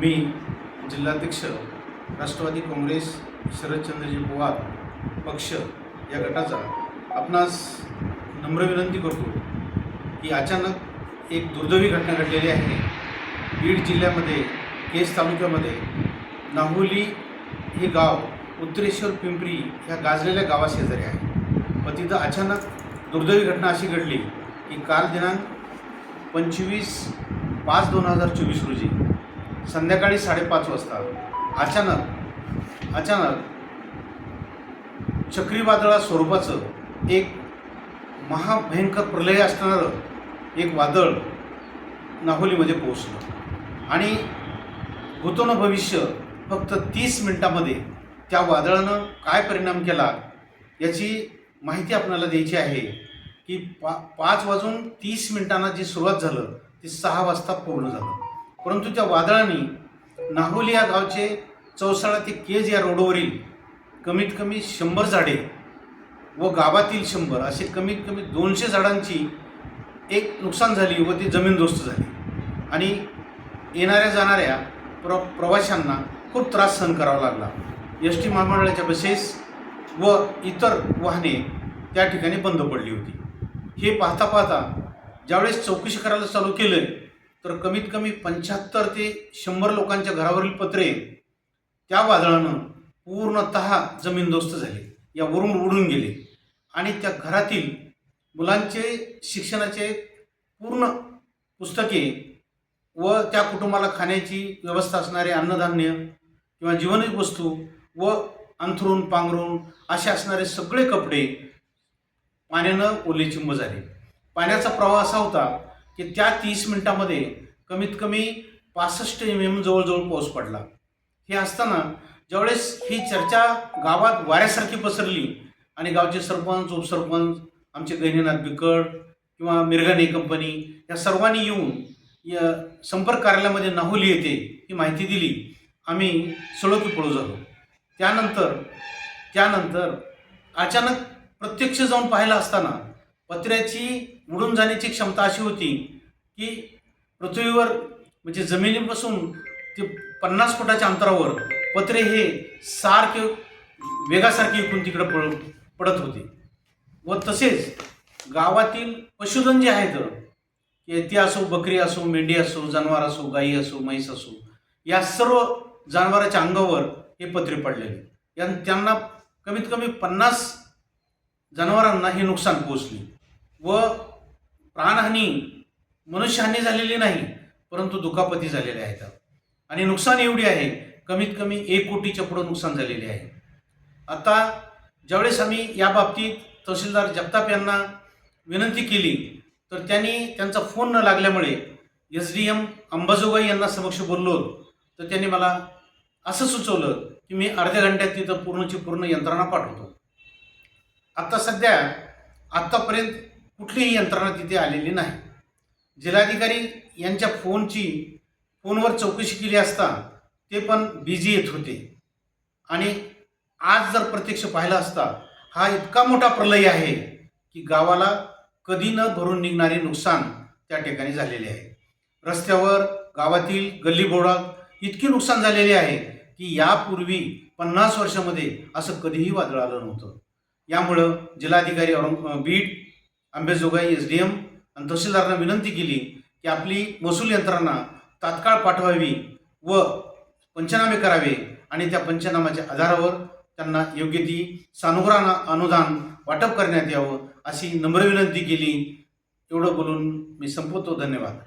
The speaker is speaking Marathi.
मी जिल्हाध्यक्ष राष्ट्रवादी काँग्रेस शरदचंद्रजी पवार पक्ष या गटाचा आपणास नम्र विनंती करतो की अचानक एक दुर्दैवी घटना घडलेली आहे. बीड जिल्ह्यामध्ये केस तालुक्यामध्ये नाहुली हे गाव उत्तरेश्वर पिंपरी ह्या गाजलेल्या गावाशेजारी आहे. पण तिथं अचानक दुर्दैवी घटना अशी घडली की काल दिनांक पंचवीस पाच दोन हजार चोवीस रोजी संध्याकाळी साडेपाच वाजता. अचानक अचानक चक्रीवादळा स्वरूपाचं एक महाभयंकर प्रलय असणारं एक वादळ नाहोलीमध्ये पोहोचलं. आणि भूतोन भविष्य फक्त तीस मिनटामध्ये त्या वादळानं काय परिणाम केला याची माहिती आपल्याला द्यायची आहे की पा पाच वाजून तीस मिनिटांना जी सुरुवात झालं ती सहा वाजता पूर्ण झालं. परंतु त्या वादळाने नाहोली या गावचे चौसाळा ते केज या रोडवरील कमीत कमी शंभर झाडे व गावातील शंभर असे कमीत कमी दोनशे झाडांची एक नुकसान झाली व ती जमीनदोस्त झाली. आणि येणाऱ्या जाणाऱ्या प्र प्रवाशांना खूप त्रास सहन करावा लागला. एस टी महामंडळाच्या बसेस व इतर वाहने त्या ठिकाणी बंद पडली होती. हे पाहता पाहता ज्यावेळेस चौकशी करायला चालू केलं तर कमीत कमी पंच्याहत्तर ते शंभर लोकांच्या घरावरील पत्रे त्या वादळानं पूर्णतः जमीनदोस्त झाले. या वरून उडून गेले. आणि त्या घरातील मुलांचे शिक्षणाचे पूर्ण पुस्तके व त्या कुटुंबाला खाण्याची व्यवस्था असणारे अन्नधान्य किंवा जीवनिक वस्तू व अंथरून पांघरून असे असणारे सगळे कपडे पाण्यानं ओलेचिंब झाले. पाण्याचा प्रवाह असा होता की त्या तीस मिनिटामध्ये कमीत कमी पासष्ट एम एम जवळजवळ पाऊस पडला. हे असताना ज्यावेळेस ही चर्चा गावात वाऱ्यासारखी पसरली आणि गावचे सरपंच उपसरपंच आमचे गहिनीनाथ बिकड किंवा मिरगाने कंपनी या सर्वांनी येऊन या संपर्क कार्यालयामध्ये नाहुली येते ही माहिती दिली. आम्ही सळोकी पळू झालो त्यानंतर त्यानंतर अचानक प्रत्यक्ष जाऊन पाहायला असताना पत्र्याची उडून जाण्याची क्षमता अशी होती की पृथ्वीवर म्हणजे जमिनीपासून ते पन्नास फुटाच्या अंतरावर पत्रे हे सारखे वेगासारखे इकून तिकडे पळ पडत होते. व तसेच गावातील पशुधन जे आहेत ते असो बकरी असो मेंढी असो जनावर असो गाई असो म्हैस असो या सर्व जनावराच्या अंगावर हे पत्रे पडलेले. या त्यांना कमीत कमी पन्नास जनावरांना हे नुकसान पोचले व प्राणहानी मनुष्यहानी झालेली नाही परंतु दुखापती झालेल्या आहेत. आणि नुकसान एवढी आहे कमीत कमी एक कोटीच्या पुढं नुकसान झालेले आहे. आता ज्यावेळेस आम्ही या बाबतीत तहसीलदार जगताप यांना विनंती केली तर त्यांनी त्यांचा फोन न लागल्यामुळे एस डी एम अंबाजोगाई यांना समक्ष बोललो. तर त्यांनी मला असं सुचवलं की मी अर्ध्या घंट्यात तिथं पूर्णची पूर्ण यंत्रणा पाठवतो. आत्ता सध्या आत्तापर्यंत कुठलीही यंत्रणा तिथे आलेली नाही. जिल्हाधिकारी यांच्या फोनची फोनवर चौकशी केली असता ते पण बिझी येत होते. आणि आज जर प्रत्यक्ष पाहिला असता हा इतका मोठा प्रलय आहे की गावाला कधी न भरून निघणारे नुकसान त्या ठिकाणी झालेले आहे. रस्त्यावर गावातील गल्लीबोळात इतके नुकसान झालेले आहे की यापूर्वी पन्नास वर्षामध्ये असं कधीही वादळ आलं नव्हतं. यामुळं जिल्हाधिकारी Orang Beed Ambejogai S D M आणि तहसीलदारांना विनंती केली की आपली महसूल यंत्रणा तात्काळ पाठवावी व पंचनामे करावे आणि त्या पंचनामाच्या आधारावर त्यांना योग्य ती सानुग्रह अनुदान वाटप करण्यात यावं अशी नम्र विनंती केली. एवढं बोलून मी संपवतो. धन्यवाद.